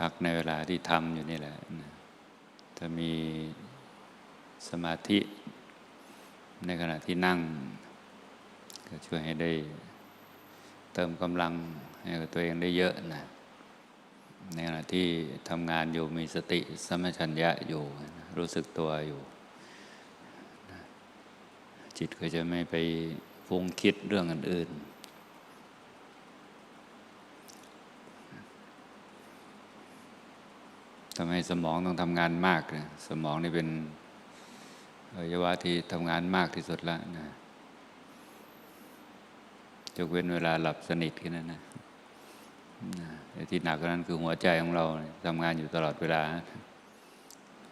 พักในเวลาที่ทำอยู่นี่แหละนะมีสมาธิในขณะที่นั่ง ก็ช่วยให้ได้เติมกำลังให้กับตัวเองได้เยอะนะในขณะที่ทำงานอยู่มีสติสมชัญญะอยู่ รู้สึกตัวอยู่ จิตก็จะไม่ไปฟุ้งคิดเรื่องอื่นๆ ทำให้สมองต้องทำงานมากนะสมองนี่เป็นอวัยวะที่ทำงานมากที่สุดล้วนะยกเว้นเวลาหลับสนิทแค่นั้นนะแต่ที่หนักกว่านั้นคือหัวใจของเราทำงานอยู่ตลอดเวลา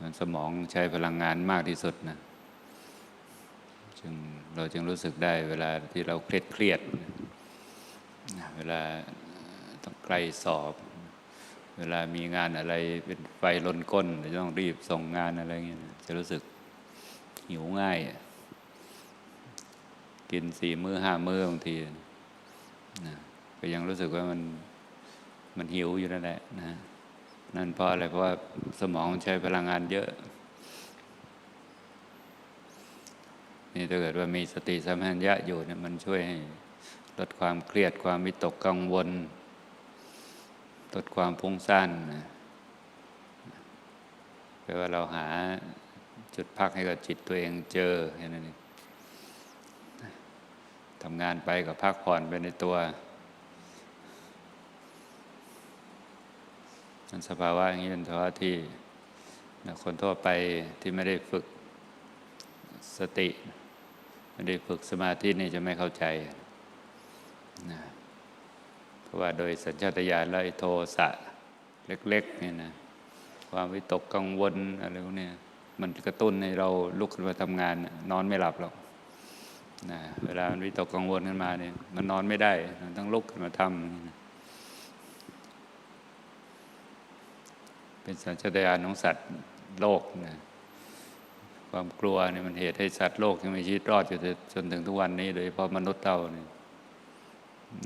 มันสมองใช้พลังงานมากที่สุดนะจึงเราจึงรู้สึกได้เวลาที่เราเครียดเครียดเวลาต้องใกล้สอบ เวลามีงานอะไรเป็นไฟลนก้นจะต้องรีบส่งงานอะไรเงี้ยจะรู้สึกหิวง่าย กินสี่มื้อห้ามื้อบางทีนะก็ยังรู้สึกว่ามันมันหิวอยู่นั่นแหละนะนั่นเพราะอะไรเพราะว่าสมองใช้พลังงานเยอะนี่ถ้าเกิดว่ามีสติสัมปชัญญะอยู่เนี่ยมันช่วยให้ลดความเครียดความวิตกกังวล ลดความพุ่งซ่านนะแปลว่าเราหาจุดพักให้กับจิตตัวเองเจอแค่นั้นเองทำงานไปกับพักผ่อนไปในตัวมันสภาวะอย่างนี้เป็นภาวะที่คนทั่วไปที่ไม่ได้ฝึกสติ ไม่ได้ฝึกสมาธินี่จะไม่เข้าใจนะ เพราะว่าโดยสัญชาตญาณแล้วไอ้โทสะเล็กๆเนี่ยนะความวิตกกังวลอะไรพวกนี้มันกระตุ้นให้เราลุกขึ้นมาทำงาน นอนไม่หลับหรอกนะเวลามันวิตกกังวลขึ้นมาเนี่ยมันนอนไม่ได้มันต้องลุกขึ้นมาทำนะเป็นสัญชาตญาณของสัตว์โลกนะความกลัวเนี่ยมันเหตุให้สัตว์โลกยังมีชีวิตรอดอยู่จนถึงทุกวันนี้ โดยเฉพาะมนุษย์เต่าเนี่ย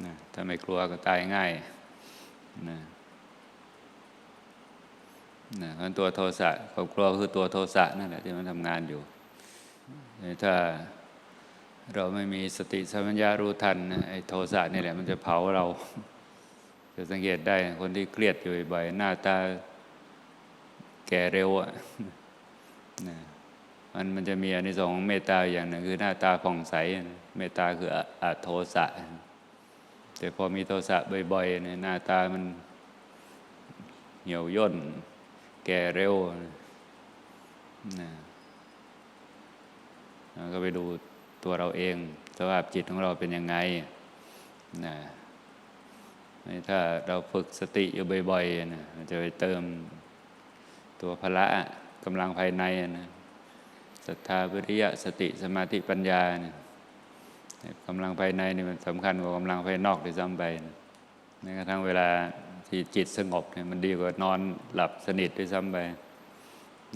นะถ้าไม่กลัวก็ตายง่ายนะนะเพราะตัวโทสะความกลัวคือตัวโทสะนั่นแหละที่มันทำงานอยู่ ถ้าเราไม่มีสติสัมปชัญญะรู้ทันไอ้โทสะนี่แหละมันจะเผาเรา จะสังเกตได้คนที่เครียดอยู่บ่อยหน้าตาแก่เร็วอะนะมันมันจะมีอันที่สองของเมตตาอย่างหนึ่งคือหน้าตาผ่องใส เมตตาคืออโทสะ แต่พอมีโทสะบ่อยๆเนี่ยหน้าตามันเหี่ยวย่น แก่เร็วนะก็ไปดูตัวเราเอง สภาพจิตของเราเป็นยังไงนะถ้าเราฝึกสติอยู่บ่อยๆนะจะไปเติมตัวพละกำลังภายในนะศรัทธาวิริยะสติสมาธิปัญญานี่ย กำลังภายในนี่มันสำคัญกว่ากำลังภายนอกด้วยซ้ำไปนะแม้กระทั่งเวลาที่จิตสงบเนี่ยมันดีกว่านอนหลับสนิทด้วยซ้ำไป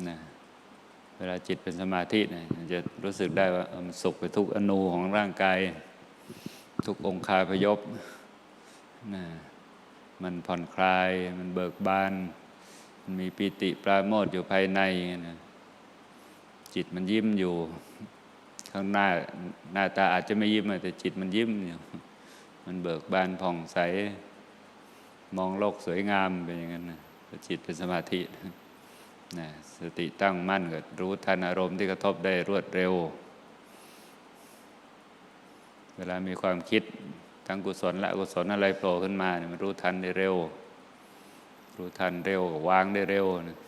นะเวลาจิตเป็นสมาธิเนี่ยจะรู้สึกได้ว่ามันสุขไปทุกอนูของร่างกาย ทุกองคาพยพนะมันผ่อนคลาย มันเบิกบาน มันมีปิติปราโมทอยู่ภายในนะจิตมันยิ้มอยู่ ข้างหน้าหน้าตาอาจจะไม่ยิ้มแต่จิตมันยิ้มอยู่มันเบิกบานผ่องใส มองโลกสวยงามเป็นอย่างนั้นนะจิตเป็นสมาธินะสติตั้งมั่นก็รู้ทันอารมณ์ที่กระทบได้รวดเร็ว เวลามีความคิดทั้งกุศลและอกุศลอะไรโผล่ขึ้นมาเนี่ยมันรู้ทันได้เร็ว รู้ทันเร็ววางได้เร็วนะ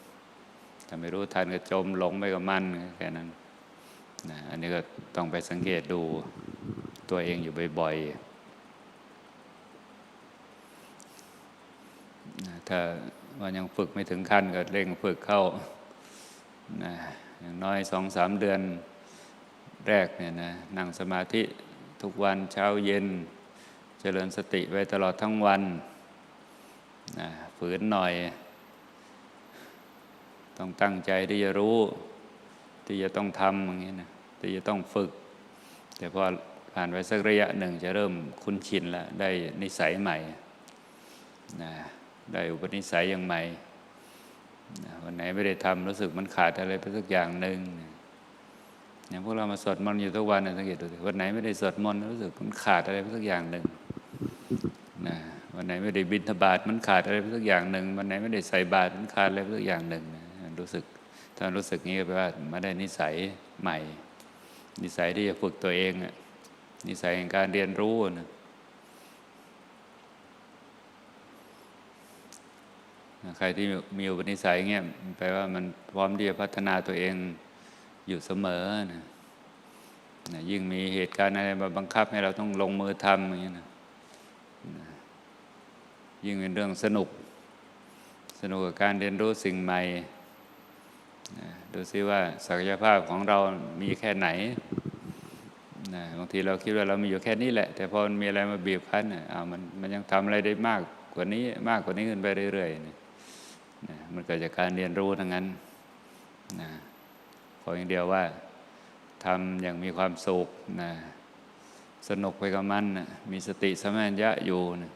ถ้าไม่รู้ทันก็จมหลงไปกับมันแค่นั้น นะอันนี้ก็ต้องไปสังเกตดูตัวเองอยู่บ่อยๆนะถ้าว่ายังฝึกไม่ถึงขั้นก็เร่งฝึกเข้านะอย่างน้อยสองสามเดือนแรกเนี่ยนะนั่งสมาธิทุกวันเช้าเย็น เจริญสติไว้ตลอดทั้งวันนะฝืนหน่อย ต้องตั้งใจที่จะรู้ ที่จะต้องทำอย่างนี้นะที่จะต้องฝึก แต่พอผ่านไปสักระยะหนึ่งจะเริ่มคุ้นชินแล้วได้นิสัยใหม่นะได้อุปนิสัยอย่างใหม่นะวันไหนไม่ได้ทำรู้สึกมันขาดอะไรไปสักอย่างหนึ่งนะอย่างพวกเรามาสวดมนต์อยู่ทุกวันนะสังเกตดูวันไหนไม่ได้สวดมนต์รู้สึกมันขาดอะไรไปสักอย่างหนึ่งนะวันไหนไม่ได้บิณฑบาตมันขาดอะไรไปสักอย่างหนึ่งวันไหนไม่ได้ใส่บาตรมันขาดอะไรไปสักอย่างหนึ่งนะรู้สึก ถ้ารู้สึกงี้ก็แปลว่ามาได้นิสัยใหม่ นิสัยที่จะฝึกตัวเอง นิสัยแห่งการเรียนรู้นะใครที่มีอุปนิสัยเงี้ยแปลว่ามันพร้อมที่จะพัฒนาตัวเองอยู่เสมอนะนะยิ่งมีเหตุการณ์อะไรมาบังคับให้เราต้องลงมือทำอย่างเงี้ยนะยิ่งเป็นเรื่องสนุก สนุกกับการเรียนรู้สิ่งใหม่ ดูซิว่าศักยภาพของเรามีแค่ไหนนะบางทีเราคิดว่าเรามีอยู่แค่นี้แหละ แต่พอมันมีอะไรมาบีบคั้นอะอ้าวมันมันยังทำอะไรได้มากกว่านี้มากกว่านี้ขึ้นไปเรื่อยๆนะมันเกิดจากการเรียนรู้ทั้งนั้นนะขออย่างเดียวว่าทำอย่างมีความสุขนะสนุกไปกับมันนะมีสติสมัญญะอยู่นะ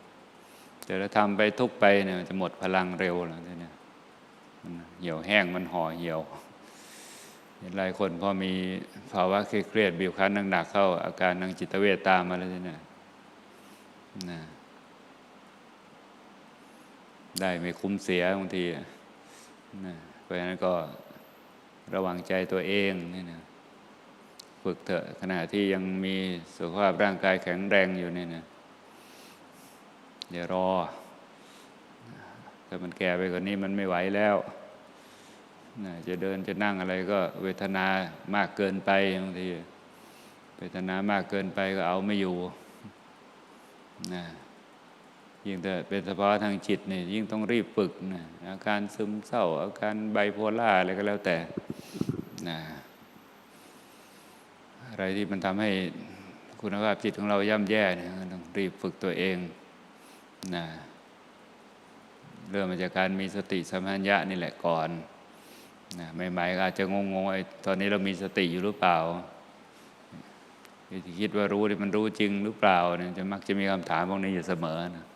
แต่ถ้าทำไปทุกไปเนี่ยจะหมดพลังเร็วแล้วเนี่ย มันเหี่ยวแห้งมันห่อเหี่ยวหลายคนพอมีภาวะเครียดบีบคั้นหนักๆเข้า อาการทางจิตเวทตามมาแล้วเนี่ยนะได้ไม่คุ้มเสียบางทีนะเพราะฉะนั้นก็ระวังใจตัวเองนี่นะฝึกเถอะขณะที่ยังมีสุขภาพร่างกายแข็งแรงอยู่นี่นะเดี๋ยวรอ ถ้ามันแก่ไปกว่านี้มันไม่ไหวแล้วจะเดินจะนั่งอะไรก็เวทนามากเกินไปบางทีเวทนามากเกินไปก็เอาไม่อยู่นะยิ่งแต่เป็นเฉพาะทางจิตเนี่ยยิ่งต้องรีบฝึกนะอาการซึมเศร้า อาการไบโพล่าอะไรก็แล้วแต่นะอะไรที่มันทำให้คุณภาพจิตของเราย่ำแย่เนี่ยต้องรีบฝึกตัวเองนะ เริ่มมาจากการมีสติสัมปชัญญะนี่แหละก่อนนะใหม่ๆอาจจะงงๆไอ้ตอนนี้เรามีสติอยู่หรือเปล่าที่คิดว่ารู้นี่มันรู้จริงหรือเปล่าเนี่ยจะมักจะมีคำถามพวกนี้อยู่เสมอนะ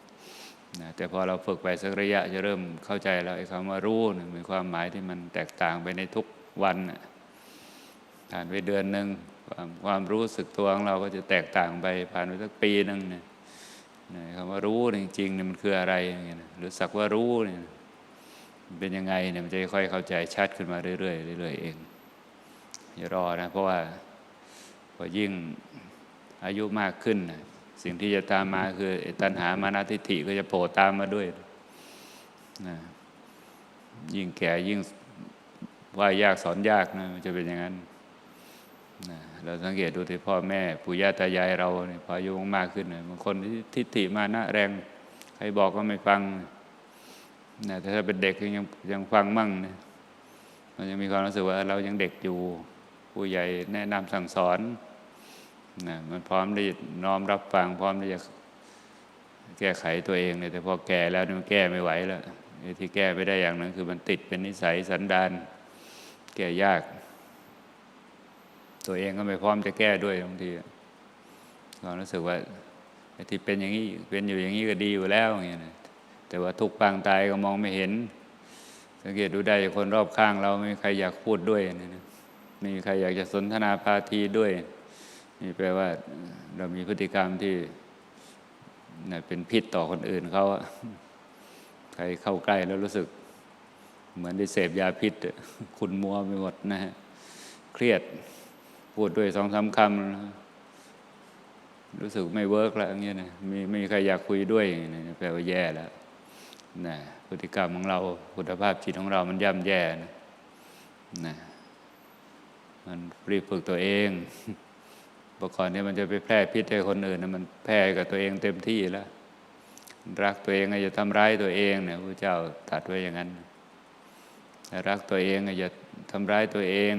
นะแต่พอเราฝึกไปสักระยะจะเริ่มเข้าใจแล้วไอ้คำว่ารู้เนี่ยมีความหมายที่มันแตกต่างไปในทุกวันนะผ่านไปเดือนหนึ่งความความรู้สึกตัวของเราก็จะแตกต่างไปผ่านไปสักปีหนึ่งเนี่ย คำว่ารู้จริงๆเนี่ยมันคืออะไรอย่างเงี้ยหรือสักว่ารู้เนี่ยเป็นยังไงเนี่ยมันจะค่อยเข้าใจชัดขึ้นมาเรื่อยๆเรื่อยๆเองอย่ารอนะเพราะว่าพอยิ่งอายุมากขึ้น สิ่งที่จะตามมาคือตัณหามานาทิฏฐิก็จะโผล่ตามมาด้วยนะยิ่งแก่ยิ่งว่ายากสอนยากนะมันจะเป็นอย่างนั้น นะเราสังเกตดูที่พ่อแม่ปู่ย่าตายายเราเนี่ยพออายุมากขึ้นนะบางคนทิฏฐิมานะแรงใครบอกก็ไม่ฟังนะแต่ถ้าเป็นเด็กยังยังฟังมั่งนะมันยังมีความรู้สึกว่าเรายังเด็กอยู่ผู้ใหญ่แนะนำสั่งสอนนะมันพร้อมที่น้อมรับฟังพร้อมที่จะแก้ไขตัวเองเลยแต่พอแก่แล้วมันแก้ไม่ไหวแล้วที่แก้ไม่ได้อย่างนั้นคือมันติดเป็นนิสัยสันดานแก้ยาก ตัวเองก็ไม่พร้อมจะแก้ด้วยบางทีความรู้สึกว่าที่เป็นอย่างนี้เป็นอยู่อย่างนี้ก็ดีอยู่แล้วอย่างเงี้ยแต่ว่าทุกปางตายก็มองไม่เห็น สังเกตดูได้คนรอบข้าง เราไม่มีใครอยากพูดด้วยนะไม่มีใครอยากจะสนทนาพาทีด้วย นี่แปลว่า เรามีพฤติกรรมที่เป็นพิษต่อคนอื่นเขาใครเข้าใกล้แล้วรู้สึก เหมือนได้เสพยาพิษคุณมัวไปหมดนะฮะเครียด พูดด้วยสองสาคำรู้สึกไม่เวิร์กแล้วอย่างเงี้ยนะมีไม่มีใครอยากคุยด้วยนี่แปลว่าแย่แล้วนะพฤติกรรมของเราคุณภาพจิตของเรามันย่ำแย่นะนะมันรีบฝึกตัวเองประกอบนี้มันจะไปแพร่พิษให้คนอื่นนะมันแพร่กับตัวเองเต็มที่แล้ว รักตัวเองอย่าทำร้ายตัวเองเนี่ยพระเจ้าตัดไว้อย่างนั้น รักตัวเองอย่าทำร้ายตัวเอง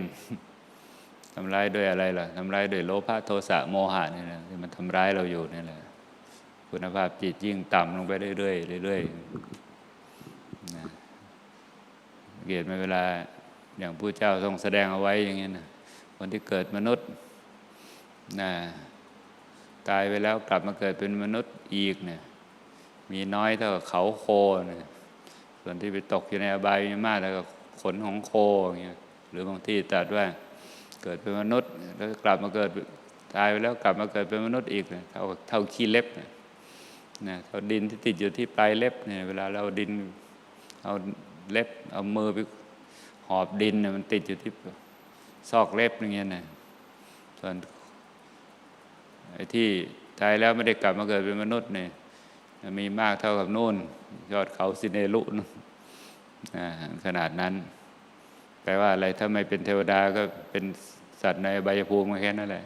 ทำร้ายด้วยอะไรล่ะทำร้ายด้วยโลภะโทสะโมหะนี่แหละที่มันทำร้ายเราอยู่นี่แหละคุณภาพจิตยิ่งต่ำลงไปเรื่อยๆเรื่อยๆนะเกียรติเวลาอย่างผู้เจ้าทรงแสดงเอาไว้อย่างนี้นะคนที่เกิดมนุษย์นะตายไปแล้วกลับมาเกิดเป็นมนุษย์อีกเนี่ย มีน้อยเท่ากับเขาโคเนี่ยส่วนที่ไปตกอยู่ในอบายมีมากแล้วก็ขนของโคอย่างเงี้ยหรือบางที่ตรัสว่า กิดเป็นมนุษย์ แล้วกลับมาเกิดตายไปแล้วกลับมาเกิดเป็นมนุษย์อีกเท่าเท่าขี้เล็บเนี่ยนะเท่าดินที่ติดอยู่ที่ปลายเล็บเนี่ยเวลาเราดินเอาเล็บเอามือไปหอบดินเนี่ยมันติดอยู่ที่ซอกเล็บอย่างเงี้ยนะส่วนไอ้ที่ตายแล้วไม่ได้กลับมาเกิดเป็นมนุษย์เนี่ยมีมากเท่ากับนู่น ยอดเขาสิเนรุนขนาดนั้น แปลว่าอะไรถ้าไม่เป็นเทวดาก็เป็น สัตว์ในอบายภูมิแค่นั้นแหละ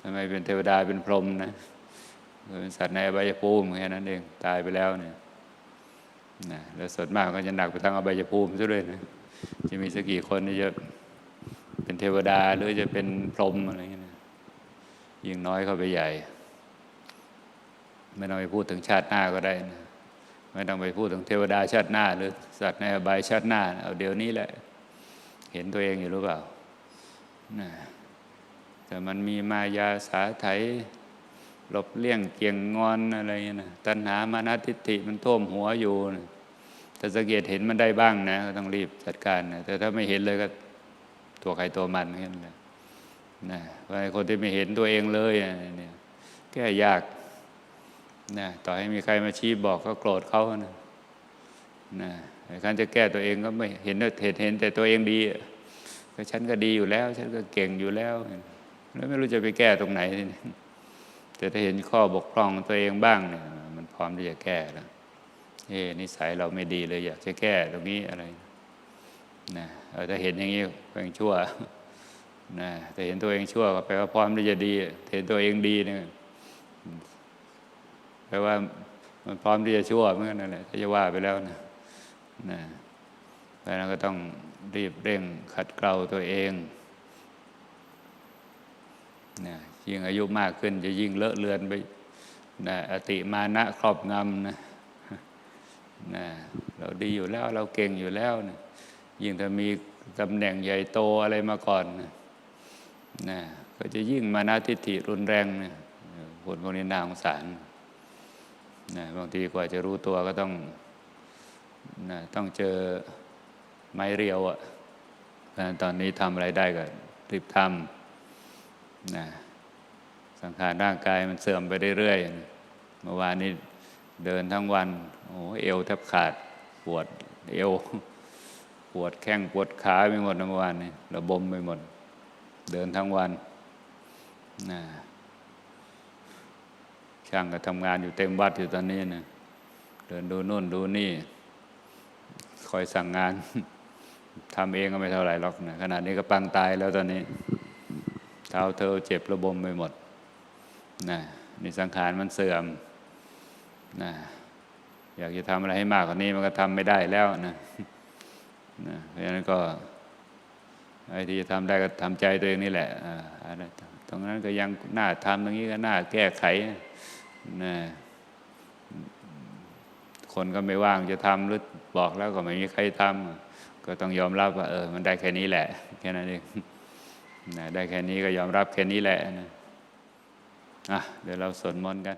ถ้าไมเป็นเทวดาเป็นพรหมนะเป็นสัตว์ในอบายภูมิแค่นั้นเองตายไปแล้วเนี่ยนะแล้วส่วนมากก็จะหนักไปทางอบายภูมิซะด้วยนะจะมีสักกี่คนที่จะเป็นเทวดาหรือจะเป็นพรหมอะไรเงี้ยนะยิ่งน้อยเข้าไปใหญ่ ไม่ต้องไปพูดถึงชาติหน้าก็ได้นะไม่ต้องไปพูดถึงเทวดาชาติหน้า หรือสัตว์ในอบายชาติหน้า เอาเดี๋ยวนี้แหละ เห็นตัวเองอยู่หรือเปล่า นะแต่มันมีมายาสาไถหลบเลี่ยงเกี่ยงงอนอะไรนะตัณหามานะทิฏฐิมันท่วมหัวอยู่นะแต่สังเกตเห็นมันได้บ้างนะก็ต้องรีบจัดการนะแต่ถ้าไม่เห็นเลยก็ตัวใครตัวมันแค่นั้นแหละนะเพราคนที่ไม่เห็นตัวเองเลยอะเนี่ยแก้ยากนะต่อให้มีใครมาชี้บอกก็โกรธเขานะนะไอ้การจะแก้ตัวเองก็ไม่เห็นเห็นเห็นแต่ตัวเองดี ก็ฉันก็ดีอยู่แล้ว ฉันก็เก่งอยู่แล้วแล้วไม่รู้จะไปแก้ตรงไหนแต่ถ้าเห็นข้อบกพร่องตัวเองบ้างเนี่ยมันพร้อมที่จะแก้แล้วเอ้นิสัยเราไม่ดีเลย อยากจะแก้ตรงนี้อะไรนะเออถ้าเห็นอย่างนี้ก็ยังชั่วนะแต่เห็นตัวเองชั่วก็แปลว่าพร้อมที่จะดีเห็นตัวเองดีเนี่ยแปลว่ามันพร้อมที่จะชั่วเมื่อนั่นแหละถ้าจะว่าไปแล้วนะนะ เพราะฉะนั้นก็ต้องรีบเร่งขัดเกลาตัวเองนะยิ่งอายุมากขึ้นจะยิ่งเลอะเลือนไปนะอติมานะครอบงำนะนะเราดีอยู่แล้วเราเก่งอยู่แล้วนะยิ่งถ้ามีตำแหน่งใหญ่โตอะไรมาก่อนนะนะก็จะยิ่งมานะทิฏฐิรุนแรงนะคนพวกนี้น่าสงสารนะบางทีกว่าจะรู้ตัวก็ต้องนะต้องเจอ ไม้เรียวอะ่ะตอนนี้ทำอะไรได้ก็รีบทำนะสังขารร่างกายมันเสื่อมไปเรื่อยๆเมื่อวานนี้เดินทั้งวัน โอ้เอวแทบขาดปวดเอวปวดแข้งปวดขาไปหมดนเมื่อวานนี้ระบมไปหมด เดินทั้งวันนะช่างก็ทำงานอยู่เต็มวัดอยู่ตอนนี้นะเดินดูนู่นดูนี่ คอยสั่งงาน ทำเองก็ไม่เท่าไหร่หรอกนะขนาดนี้ก็ปังตายแล้วตอนนี้ เท้าเธอเจ็บระบมไปหมดนะนี่สังขารมันเสื่อมนะอยากจะทำอะไรให้มากกว่านี้มันก็ทำไม่ได้แล้วนะนะเพราะฉะนั้นก็ไอ้ที่จะทำได้ก็ทำใจตัวเองนี่แหละอะไรตรงนั้นก็ยังน่าทำตรงนี้ก็น่าแก้ไขนะคนก็ไม่ว่างจะทำหรือบอกแล้วก็ไม่มีใครทำ ก็ต้องยอมรับว่าเออมันได้แค่นี้แหละแค่นั้นเองนะได้แค่นี้ก็ยอมรับแค่นี้แหละนะอะเดี๋ยวเราสวดมนต์กัน